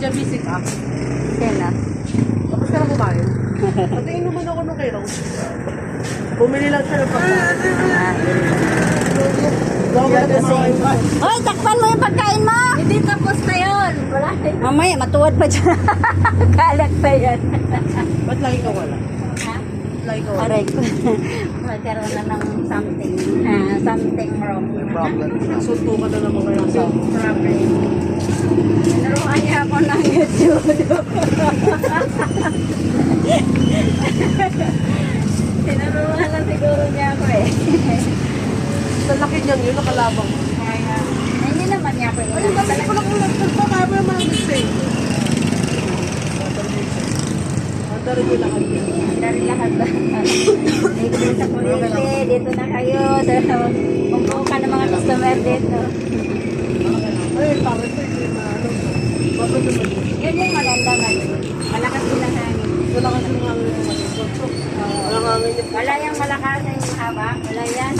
Medyo busy ka. Sino? Tapos na kumain. Patingin naman ako nung kay Rose. Bumili lang siya ng pagkain. Ah. Hoy, takpan mo yung pagkain mo! Hindi tapos na yun. Wala. Mamaya, matuwad pa dyan. Kalat pa yan. Ba't lagi ka wala? Ha? Lagi ka wala? Aray ko. Magkaroon na ng something. ah, something wrong. May problem. Sunto ka na naman kaya sa Problem. Tinuruan niya ako ng Tinuruan na siguro niya ako eh. Sa laki niyan yun, nakalabang. Kaya, hindi naman niya ako Ayun, dami ko lang ulat. Nagpakama yung mga mixing. Andarin mo lang kayo. Dari lahat ba? dito sa kuryente, dito na kayo. Umuo ka ng mga customer dito. Yun? Yun yung maganda man. Malakas din ang hangin. Wala kasi mga hangin. Wala yung malakas yung haba. Wala yan.